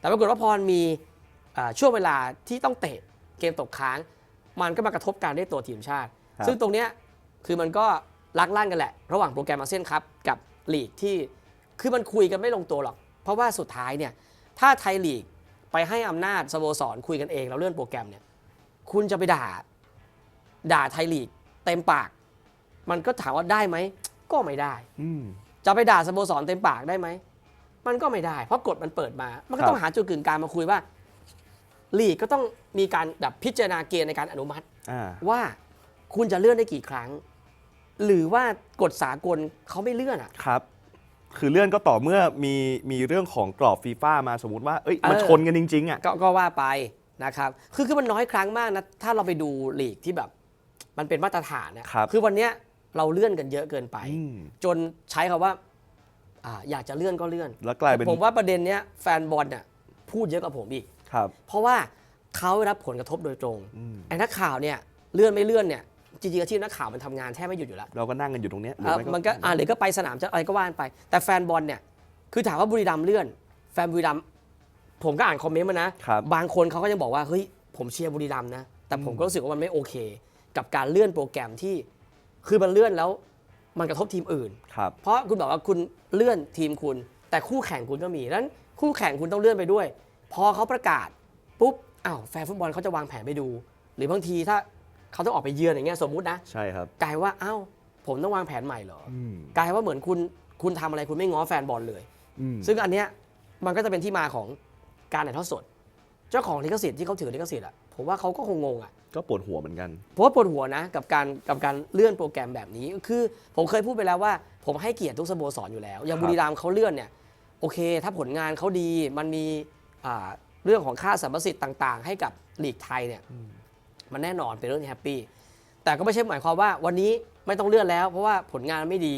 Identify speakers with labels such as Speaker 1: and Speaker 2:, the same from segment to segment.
Speaker 1: แต่ปรากฏว่าพอมันมีอ่าช่วงเวลาที่ต้องเตะเกมตกค้าง มันก็มากระทบการได้ตัวทีมชาติ
Speaker 2: ครับ
Speaker 1: ซึ่งตรงเนี้ยคือมันก็ลักลั่นกันแหละ ระหว่างโปรแกรมอาเซียนครับกับลีกที่คือมันคุยกันไม่ลงตัวหรอก เพราะว่าสุดท้ายเนี่ยถ้าไทยลีกไปให้อำนาจสโมสรคุยกันเองแล้วเลื่อนโปรแกรมเนี่ยคุณจะไปด่าด่าไทยลีกเต็มปาก มันก็ถามว่าได้ไหมก็ไม่ได้
Speaker 2: อืม
Speaker 1: จะไปด่าสโมสรเต็มปากได้ไหม มันก็ไม่ได้ เพราะกฎมันเปิดมา มันก็
Speaker 2: ครับ
Speaker 1: ต้องหาจุดกึ่งกลางมาคุยว่าลีกก็ต้องมีการแบบพิจารณาเกณฑ์ในการอนุมัติ
Speaker 2: อ่า
Speaker 1: ว่าคุณจะเลื่อนได้กี่ครั้ง หรือว่ากฎสากลเขาไม่เลื่อนอะ
Speaker 2: ครับ คือเลื่อนก็ต่อเมื่อมีมีเรื่องของกรอบฟีฟ่ามาสมมติว่าเอ้ยมัน
Speaker 1: เออ
Speaker 2: ชนกันจริงๆอะ
Speaker 1: ก็ก็ว่าไปนะครับคือคือมันน้อยครั้งมากนะถ้าเราไปดูลีกที่แบบ มันเป็นมาตรฐานเนี่ย
Speaker 2: ครับ
Speaker 1: คือวันเนี้ยเราเลื่อนกันเยอะเกินไป
Speaker 2: อืม
Speaker 1: จนใช้คำว่า อ่าอยากจะเลื่อนก็เลื่อน
Speaker 2: แล้วกลายเป็น
Speaker 1: ผมว่าประเด็นเนี้ยแฟนบอลเนี่ยพูดเยอะกว่าผมอีก
Speaker 2: ครับ
Speaker 1: เพราะว่าเขาได้รับผลกระทบโดยตรง
Speaker 2: อืม
Speaker 1: ไอ้นักข่าวเนี่ยเลื่อนไม่เลื่อนเนี่ยจริงๆอาชีพนักข่าวมันทำงานแทบไม่หยุดอยู่แล้ว
Speaker 2: เราก็นั่งกันอยู่ตรงเนี้ยหรือ
Speaker 1: เอ่อ
Speaker 2: ไม่
Speaker 1: มันก็อ่าหรือก็ไปสนามจะอะไรก็ว่านไป แต่แฟนบอลเนี่ย คือถามว่าบุรีรัมย์เลื่อน แฟนบุรีรัมย์ผมก็อ่านคอมเมนต์มานะครับ บางคนเขาก็ยังบอกว่าเฮ้ยผมเชียร์บุรีรัมย์นะ แต่ผมก็รู้สึกว่ามันไม่โอเค กับการเลื่อนโปรแกรมที่ คือมันเลื่อนแล้ว มันกระทบทีมอื่น
Speaker 2: ครับ
Speaker 1: เพราะคุณบอกว่าคุณเลื่อนทีมคุณ แต่คู่แข่งคุณก็มีนั้นคู่แข่งคุณต้องเลื่อนไปด้วย พอเขาประกาศปุ๊บอ้าวแฟนฟุตบอลเขาจะวางแผนไปดู หรือบางทีถ้าเขาต้องออกไปเยือนอย่างเงี้ยสมมุตินะ
Speaker 2: ใช่ครับ
Speaker 1: กลายว่าอ้าวผมต้องวางแผนใหม่เหรอ
Speaker 2: อืม
Speaker 1: กลายว่าเหมือนคุณคุณทำอะไรคุณไม่ง้อแฟนบอลเลย
Speaker 2: อืม
Speaker 1: ซึ่งอันเนี้ยมันก็จะเป็นที่มาของการถ่ายทอดสด เจ้าของลิขสิทธิ์ที่เขาถือลิขสิทธิ์อะ ผมว่าเขาก็คงงงอะ
Speaker 2: ก็ปวดหัวเหมือนกัน
Speaker 1: เพราะว่าปวดหัวนะ กับการกับการเลื่อนโปรแกรมแบบนี้คือ ผมเคยพูดไปแล้วว่า ผมให้เกียรติทุกสโมสรอยู่แล้ว อย่าง
Speaker 2: ครับ
Speaker 1: บุรีรัมย์เขาเลื่อนเนี่ยโอเค ถ้าผลงานเขาดีมันมีอ่าเรื่องของค่าสัมประสิทธิ์ต่าง ๆ ให้กับลีกไทยเนี่ยมันแน่นอนเป็นเรื่องที่แฮปปี้แต่ก็ไม่ใช่หมายความว่าวันนี้ไม่ต้องเลื่อนแล้ว เพราะว่าผลงานไม่ดี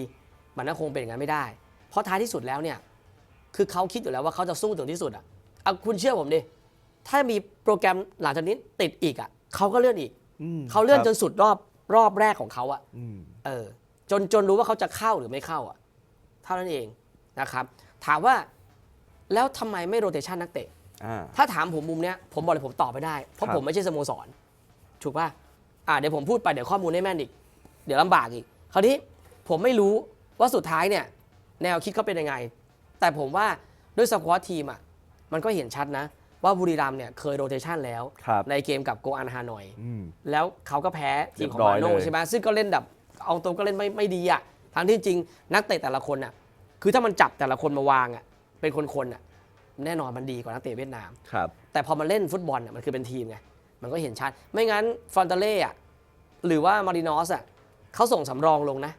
Speaker 1: มันก็คงเป็นอย่างนั้นไม่ได้ เพราะท้ายที่สุดแล้วเนี่ยคือเขาคิดอยู่แล้วว่าเขาจะสู้ถึงที่สุดอะเอาคุณเชื่อผมดิ ถ้ามีโปรแกรมหลังจากนี้ติดอีกอะเขาก็เลื่อนอีก
Speaker 2: อืม
Speaker 1: เขาเลื่อน
Speaker 2: ครับ
Speaker 1: จนสุดรอบรอบแรกของเขาอะ
Speaker 2: อืม
Speaker 1: เออ จนจนรู้ว่าเขาจะเข้าหรือไม่เข้าอะเท่านั้นเองนะครับ ถามว่าแล้วทำไมไม่โรเตชันนักเตะ
Speaker 2: อ่า
Speaker 1: ถ้าถามผมมุมเนี้ยผมบอกเลยผมตอบไม่ได้ เพราะ
Speaker 2: ครับ
Speaker 1: ผมไม่ใช่สโมสรถูกป่ะอ่าเดี๋ยวผมพูดไปเดี๋ยวข้อมูลไม่แม่นอีก เดี๋ยวลำบากอีก คราวนี้ผมไม่รู้ว่าสุดท้ายเนี่ย แนวคิดเขาเป็นยังไง แต่ผมว่าด้วยสควอตทีมอะมันก็เห็นชัดนะ ว่าบุรีรัมย์เนี่ยเคยโรเตชันแล้ว
Speaker 2: ครับ
Speaker 1: ในเกมกับโกอันฮานอย
Speaker 2: อืม
Speaker 1: แล้วเขาก็แพ้ทีมของ
Speaker 2: เรียบร้อย
Speaker 1: มาโน่
Speaker 2: เลย
Speaker 1: ใช่ไหมซึ่งก็เล่นแบบเอาตรงก็เล่นไม่ไม่ดีอะทั้งที่จริงนักเตะแต่ละคนอะคือถ้ามันจับแต่ละคนมาวางอะเป็นคนๆอะแน่นอนมันดีกว่านักเตะเวียดนาม
Speaker 2: ครับ
Speaker 1: แต่พอมาเล่นฟุตบอลอะมันคือเป็นทีมไง มันก็เห็นชัด ไม่งั้นฟรอนตาเล่อะหรือว่ามารินอสอะเขาส่งสำรองลงนะ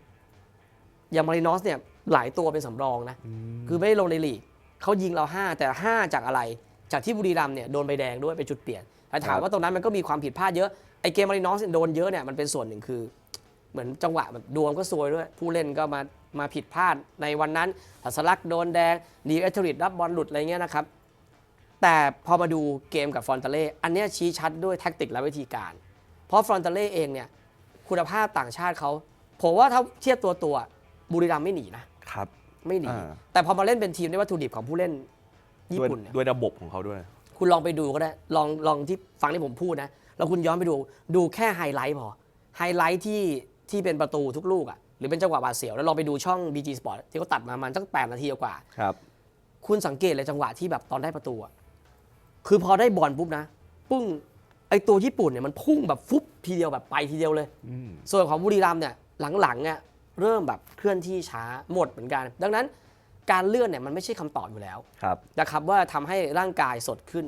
Speaker 1: อย่างมารินอสเนี่ยหลายตัวเป็นสำรองนะ คือไม่ได้ลงในลีกเขายิงเรา 5 แต่ 5 จากอะไร จากที่บุรีรัมย์เนี่ยโดนใบแดงด้วยเป็นจุดเปลี่ยนแต่ถาม
Speaker 2: ครับ
Speaker 1: ว่าตรงนั้นมันก็มีความผิดพลาดเยอะไอเกมมารินอสโดนเยอะเนี่ยมันเป็นส่วนหนึ่งคือ เหมือนจังหวะแบบดวงก็ซวยด้วย ผู้เล่นก็มามาผิดพลาดในวันนั้นทัศลักษณ์โดนแดงดีเอเทอริดรับบอลหลุดอะไรเงี้ยนะครับแต่พอมาดูเกมกับฟรอนตาเล่อันเนี้ยชี้ชัดด้วยแท็กติกและวิธีการ เพราะฟรอนตาเล่เองเนี่ยคุณภาพต่างชาติเขาผมว่าถ้าเทียบตัวตัวบุรีรัมย์ไม่หนีนะ
Speaker 2: ครับ
Speaker 1: ไม่หนี
Speaker 2: อ่า
Speaker 1: แต่พอมาเล่นเป็นทีมด้วยวัตถุดิบของผู้เล่น ญี่
Speaker 2: ด้วย
Speaker 1: ปุ่นเนี่ย
Speaker 2: ด้วยระบบของเขาด้วย
Speaker 1: คุณลองไปดูก็ได้ ลองลองที่ฟังที่ผมพูดนะ แล้วคุณย้อนไปดูดูแค่ไฮไลท์พอ ไฮไลท์ที่ที่เป็นประตูทุกลูกอะ่ะหรือเป็นจังหวะบาดเสียว แล้วลองไปดูช่อง BG Sport ที่เขาตัดมามันตั้งแปดนาทีกว่า
Speaker 2: ครับ
Speaker 1: คุณสังเกตเลยจังหวะที่แบบตอนได้ประตูอะคือพอได้บอลปุ๊บนะปึ้งไอตัวญี่ปุ่นเนี่ยมันพุ่งแบบฟุบทีเดียวแบบไปทีเดียวเลย
Speaker 2: อืม
Speaker 1: ส่วนของบุรีรัมย์เนี่ยหลังๆเนี่ยเริ่มแบบเคลื่อนที่ช้าหมดเหมือนกัน ดังนั้น การเลื่อนเนี่ยมันไม่ใช่คำตอบอยู่แล้ว
Speaker 2: ครับ
Speaker 1: นะครับว่าทำให้ร่างกายสดขึ้น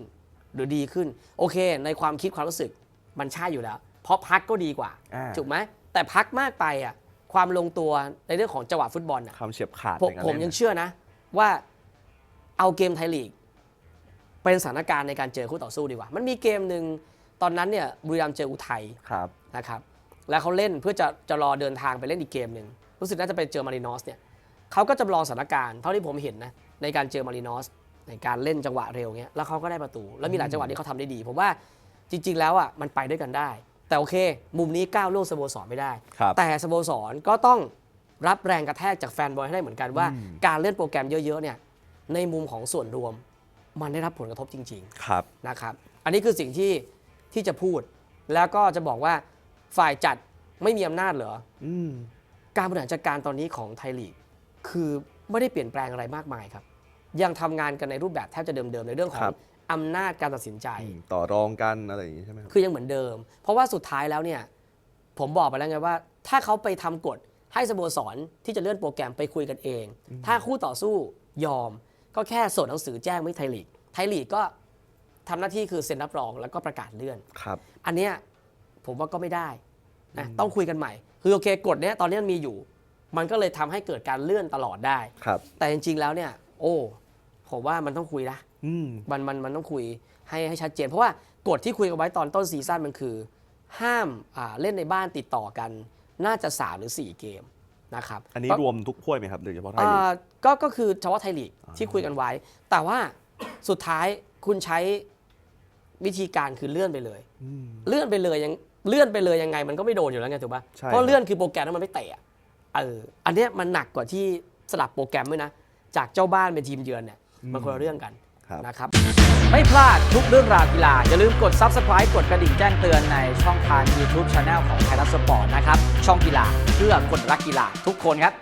Speaker 1: หรือดีขึ้น โอเค ในความคิดความรู้สึกมันใช่อยู่แล้ว เพราะพักก็ดีกว่า
Speaker 2: อ่า
Speaker 1: ถูกไหมแต่พักมากไปอะความลงตัวในเรื่องของจังหวะฟุตบอลอะ
Speaker 2: คำเฉียบขาด
Speaker 1: ผม
Speaker 2: ในการ
Speaker 1: ผม
Speaker 2: เล่น
Speaker 1: ยังเชื่อนะ ว่าเอาเกมไทยลีก เป็นสถานการณ์ในการเจอคู่ต่อสู้ดีกว่า มันมีเกมหนึ่งตอนนั้นเนี่ยบุรีรัมย์เจออุทัย
Speaker 2: ครับ
Speaker 1: นะครับ แล้วเขาเล่นเพื่อจะจะรอเดินทางไปเล่นอีกเกมหนึ่งรู้สึกน่าจะไปเจอมารินอสเนี่ย เขาก็จำลองสถานการณ์เท่าที่ผมเห็นนะในการเจอมารินอสในการเล่นจังหวะเร็วเงี้ยแล้วเขาก็ได้ประตู แล้วมีหลายจังหวะที่เขาทำได้ดีผมว่าจริง ๆ แล้วอะมันไปด้วยกันได้ แต่โอเค มุมนี้ก้าวล่วงสโมสรไม่ได้
Speaker 2: ครับ
Speaker 1: แต่สโมสรก็ต้องรับแรงกระแทกจากแฟนบอลให้ได้เหมือนกันว่า
Speaker 2: อืม
Speaker 1: การเล่นโปรแกรมเยอะๆเนี่ยในมุมของส่วนรวม มันได้รับผลกระทบจริง
Speaker 2: ครับ
Speaker 1: ๆนะครับ อันนี้คือสิ่งที่ที่จะพูด แล้วก็จะบอกว่าฝ่ายจัดไม่มีอำนาจเหรอ
Speaker 2: อืม
Speaker 1: การบริหารจัดการตอนนี้ของไทยลีก คือไม่ได้เปลี่ยนแปลงอะไรมากมายครับ ยังทำงานกันในรูปแบบแทบจะเดิมๆในเรื่องขอ
Speaker 2: ครั
Speaker 1: ง
Speaker 2: บ
Speaker 1: อำนาจการตัดสินใจ
Speaker 2: อืมต่อรองกันอะไรอย่างนี้ใช่ไหมครับ
Speaker 1: คือยังเหมือนเดิม เพราะว่าสุดท้ายแล้วเนี่ย ผมบอกไปแล้วไงว่า ถ้าเขาไปทำกฎให้สโมสรที่จะเลื่อนโปรแกรมไปคุยกันเอง ถ้าคู่ต่อสู้ยอม ก็แค่ส่งหนังสือแจ้งไม่ไทยลีกไทยลีกก็ทำหน้าที่คือเซ็นรับรองแล้วก็ประกาศเลื่อน
Speaker 2: ครับ
Speaker 1: อันเนี้ยผมว่าก็ไม่ได้นะต้องคุยกันใหม่ คือโอเคกฎเนี้ยตอนนี้มันมีอยู่ มันก็เลยทำให้เกิดการเลื่อนตลอดได้
Speaker 2: ครับ
Speaker 1: แต่จริงๆแล้วเนี่ย โอ้ผมว่ามันต้องคุยนะ
Speaker 2: อืม
Speaker 1: มันมันมันต้องคุยให้ให้ชัดเจน เพราะว่ากฎที่คุยกันไว้ตอนต้นซีซั่นมันคือ ห้ามอ่าเล่นในบ้านติดต่อกัน น่าจะ 3 หรือ 4 เกมนะครับ
Speaker 2: อันนี้
Speaker 1: ก็
Speaker 2: รวมทุกถ้วยไหมครับหรือเฉพาะไทยลีก
Speaker 1: อ่าก็ก็คือเฉพาะไทยลีกที่คุยกันไว้ แต่ว่าสุดท้ายคุณใช้วิธีการคือเลื่อนไปเลย
Speaker 2: อืม
Speaker 1: เลื่อนไปเลยยังเลื่อนไปเลยยังไงมันก็ไม่โดนอยู่แล้วไงถูกปะ
Speaker 2: ใช่
Speaker 1: เพราะเลื่อนคือโปรแกรมนั้นมันไม่เตะอะ เอออันเนี้ยมันหนักกว่าที่สลับโปรแกรมด้วยนะ จากเจ้าบ้านเป็นทีมเยือนเนี่ยมันคนละเรื่องกัน
Speaker 2: ครับ
Speaker 1: นะครับ
Speaker 3: ไม่พลาดทุกเรื่องราวกีฬา อย่าลืมกด Subscribe กดกระดิ่งแจ้งเตือนในช่องทาง YouTube Channel ของไทยรัฐสปอร์ตนะครับ ช่องกีฬาเพื่อคนรักกีฬาทุกคนครับ